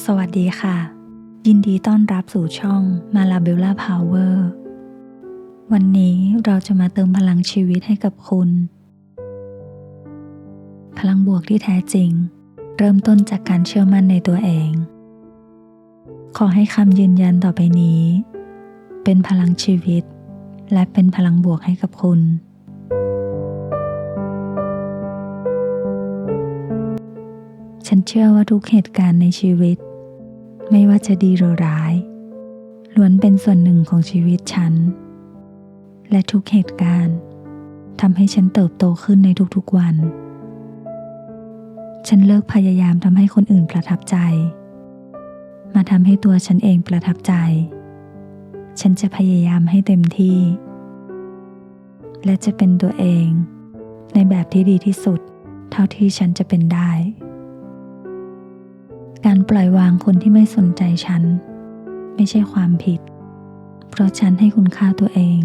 สวัสดีค่ะ ยินดีต้อนรับสู่ช่องมาลาเบลล่าพาวเวอร์วันนี้เราจะมาเติมพลังชีวิตให้กับคุณ พลังบวกที่แท้จริง เริ่มต้นจากการเชื่อมั่นในตัวเอง ขอให้คำยืนยันต่อไปนี้ เป็นพลังชีวิต และเป็นพลังบวกให้กับคุณ ฉันเชื่อว่าทุกเหตุการณ์ในชีวิต ไม่ว่าจะดีหรือร้าย ล้วนเป็นส่วนหนึ่งของชีวิตฉัน และทุกเหตุการณ์ทำให้ฉันเติบโตขึ้นในทุกๆวัน ฉันเลิกพยายามทำให้คนอื่นประทับใจ มาทำให้ตัวฉันเองประทับใจ ฉันจะพยายามให้เต็มที่ และจะเป็นตัวเอง ในแบบที่ดีที่สุด เท่าที่ฉันจะเป็นได้ การปล่อยวางคนที่ไม่สนใจฉัน ไม่ใช่ความผิด เพราะฉันให้คุณค่าตัวเอง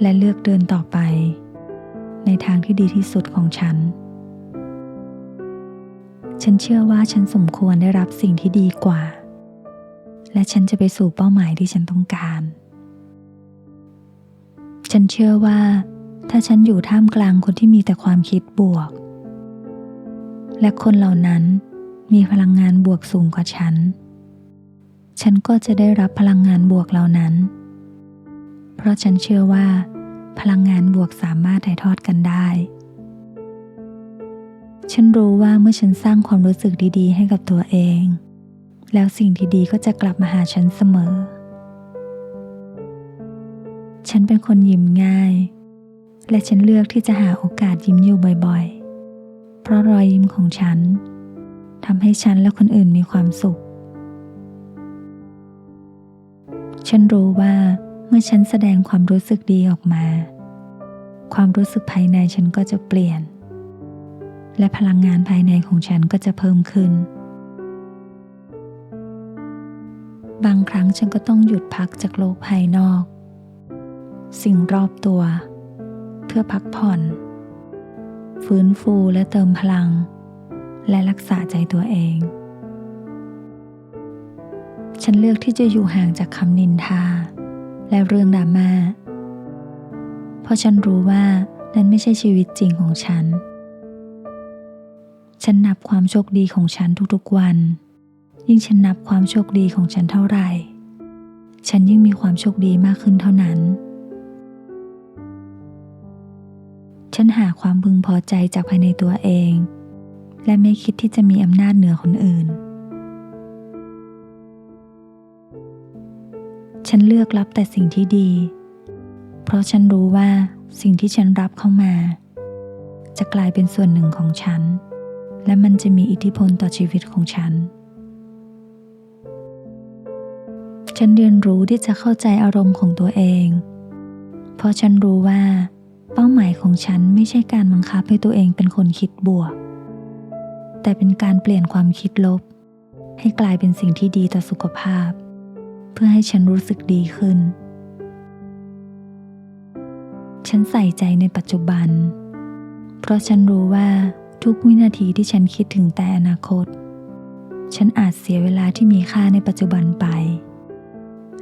และเลือกเดินต่อไป ในทางที่ดีที่สุดของฉัน ฉันเชื่อว่าฉันสมควรได้รับสิ่งที่ดีกว่า และฉันจะไปสู่เป้าหมายที่ฉันต้องการ ฉันเชื่อว่า ถ้าฉันอยู่ท่ามกลางคนที่มีแต่ความคิดบวก และคนเหล่านั้น มีพลังงานบวกสูงกว่าฉัน ฉันก็จะได้รับพลังงานบวกเหล่านั้น เพราะฉันเชื่อว่า พลังงานบวกสามารถถ่ายทอดกันได้ ฉันรู้ว่าเมื่อฉันสร้างความรู้สึกดีๆ ให้กับตัวเอง แล้วสิ่งดีๆก็จะกลับมาหาฉันเสมอ ฉันเป็นคนยิ้มง่าย และฉันเลือกที่จะหาโอกาสยิ้มอยู่บ่อยๆ เพราะรอยยิ้มของฉัน ทำให้ฉันและคนอื่นมีความสุข ฉันรู้ว่าเมื่อฉันแสดงความรู้สึกดีออกมา ความรู้สึกภายในฉันก็จะเปลี่ยน และพลังงานภายในของฉันก็จะเพิ่มขึ้น บางครั้งฉันก็ต้องหยุดพักจากโลกภายนอก สิ่งรอบตัว เพื่อพักผ่อน ฟื้นฟูและเติมพลัง และรักษาใจตัวเอง ฉันเลือกที่จะอยู่ห่างจากคำนินทา และเรื่องดราม่า เพราะฉันรู้ว่านั่นไม่ใช่ชีวิตจริงของฉัน ฉันนับความโชคดีของฉันทุกๆวัน ยิ่งฉันนับความโชคดีของฉันเท่าไหร่ ฉันยิ่งมีความโชคดีมากขึ้นเท่านั้นฉันหาความพึงพอใจจากภายในตัวเอง และไม่คิดที่จะมีอำนาจเหนือคนอื่น ฉันเลือกรับแต่สิ่งที่ดี เพราะฉันรู้ว่าสิ่งที่ฉันรับเข้ามา จะกลายเป็นส่วนหนึ่งของฉัน และมันจะมีอิทธิพลต่อชีวิตของฉัน ฉันเรียนรู้ที่จะเข้าใจอารมณ์ของตัวเอง เพราะฉันรู้ว่าเป้าหมายของฉันไม่ใช่การบังคับให้ตัวเองเป็นคนคิดบวก แต่เป็นการเปลี่ยนความคิดลบ ให้กลายเป็นสิ่งที่ดีต่อสุขภาพ เพื่อให้ฉันรู้สึกดีขึ้น ฉันใส่ใจในปัจจุบัน เพราะฉันรู้ว่าทุกวินาทีที่ฉันคิดถึงแต่อนาคต ฉันอาจเสียเวลาที่มีค่าในปัจจุบันไป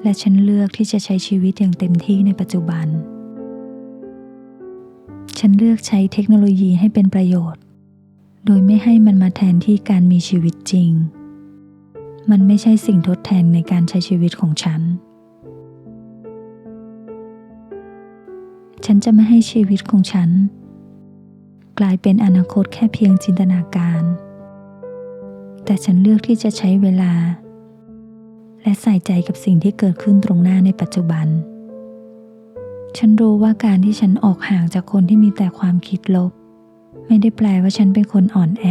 และฉันเลือกที่จะใช้ชีวิตอย่างเต็มที่ในปัจจุบัน ฉันเลือกใช้เทคโนโลยีให้เป็นประโยชน์ โดยไม่ให้มันมาแทนที่การมีชีวิตจริง มันไม่ใช่สิ่งทดแทนในการใช้ชีวิตของฉัน ฉันจะไม่ให้ชีวิตของฉัน กลายเป็นอนาคตแค่เพียงจินตนาการ แต่ฉันเลือกที่จะใช้เวลา และใส่ใจกับสิ่งที่เกิดขึ้นตรงหน้าในปัจจุบัน ฉันรู้ว่าการที่ฉันออกห่างจากคนที่มีแต่ความคิดลบ ไม่ได้แปลว่าฉันเป็นคนอ่อนแอ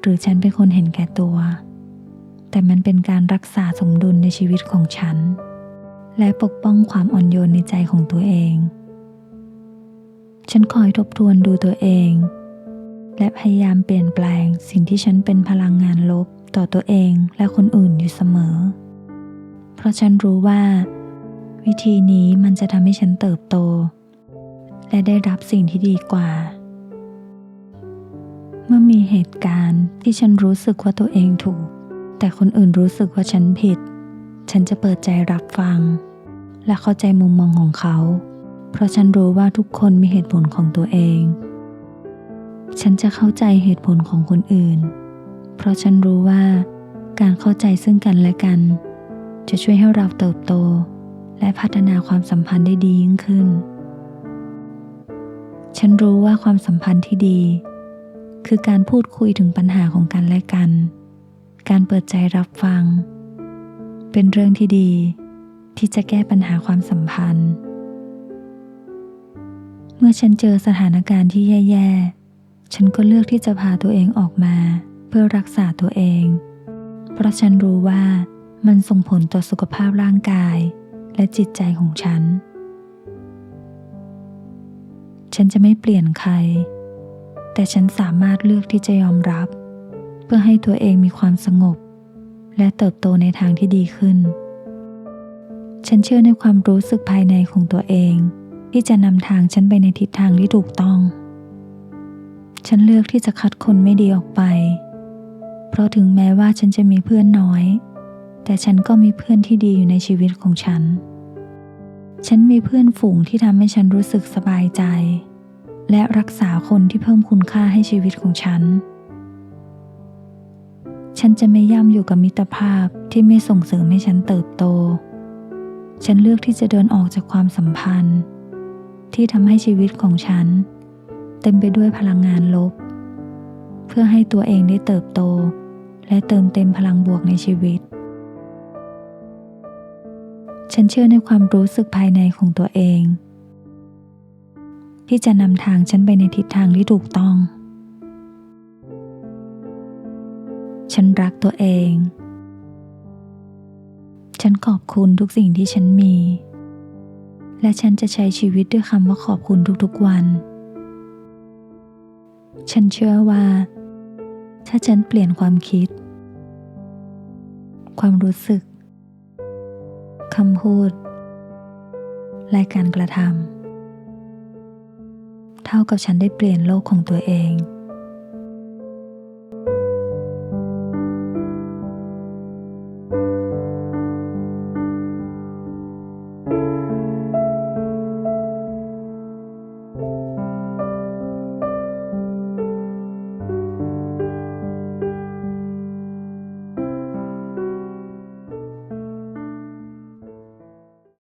หรือฉันเป็นคนเห็นแก่ตัว แต่มันเป็นการรักษาสมดุลในชีวิตของฉัน และปกป้องความอ่อนโยนในใจของตัวเอง ฉันคอยทบทวนดูตัวเอง และพยายามเปลี่ยนแปลงสิ่งที่ฉันเป็นพลังงานลบต่อตัวเองและคนอื่นอยู่เสมอ เพราะฉันรู้ว่า วิธีนี้มันจะทำให้ฉันเติบโต และได้รับสิ่งที่ดีกว่า มื่อมีเหตุการณ์ที่ฉันรู้สึกว่าตัวเองถูก แต่คนอื่นรู้สึกว่าฉันผิด ฉันจะเปิดใจรับฟัง และเข้าใจมุมมองของเขา เพราะฉันรู้ว่าทุกคนมีเหตุผลของตัวเอง ฉันจะเข้าใจเหตุผลของคนอื่น เพราะฉันรู้ว่า การเข้าใจซึ่งกันและกัน จะช่วยให้เราเติบโต และพัฒนาความสัมพันธ์ได้ดียิ่งขึ้น ฉันรู้ว่าความสัมพันธ์ที่ดี คือการพูดคุยถึงปัญหาของกันและกัน การเปิดใจรับฟัง เป็นเรื่องที่ดี ที่จะแก้ปัญหาความสัมพันธ์ เมื่อฉันเจอสถานการณ์ที่แย่ๆ ฉันก็เลือกที่จะพาตัวเองออกมา เพื่อรักษาตัวเอง เพราะฉันรู้ว่ามันส่งผลต่อสุขภาพร่างกาย และจิตใจของฉัน ฉันจะไม่เปลี่ยนใคร แต่ฉันสามารถเลือกที่จะยอมรับ เพื่อให้ตัวเองมีความสงบ และเติบโตในทางที่ดีขึ้น ฉันเชื่อในความรู้สึกภายในของตัวเอง ที่จะนำทางฉันไปในทิศทางที่ถูกต้อง ฉันเลือกที่จะคัดคนไม่ดีออกไป เพราะถึงแม้ว่าฉันจะมีเพื่อนน้อย แต่ฉันก็มีเพื่อนที่ดีอยู่ในชีวิตของฉัน ฉันมีเพื่อนฝูงที่ทำให้ฉันรู้สึกสบายใจ และรักษาคนที่เพิ่มคุณค่าให้ชีวิตของฉัน ฉันจะไม่ย่ำอยู่กับมิตรภาพที่ไม่ส่งเสริมให้ฉันเติบโต ฉันเลือกที่จะเดินออกจากความสัมพันธ์ ที่ทำให้ชีวิตของฉัน เต็มไปด้วยพลังงานลบ เพื่อให้ตัวเองได้เติบโต และเติมเต็มพลังบวกในชีวิต ฉันเชื่อในความรู้สึกภายในของตัวเอง ที่จะนำทางฉันไปในทิศทางที่ถูกต้อง ฉันรักตัวเอง ฉันขอบคุณทุกสิ่งที่ฉันมี และฉันจะใช้ชีวิตด้วยคำว่าขอบคุณทุกๆวัน ฉันเชื่อว่า ถ้าฉันเปลี่ยนความคิด ความรู้สึกคำพูด และการกระทำ เท่ากับฉันได้เปลี่ยนโลกของตัวเอง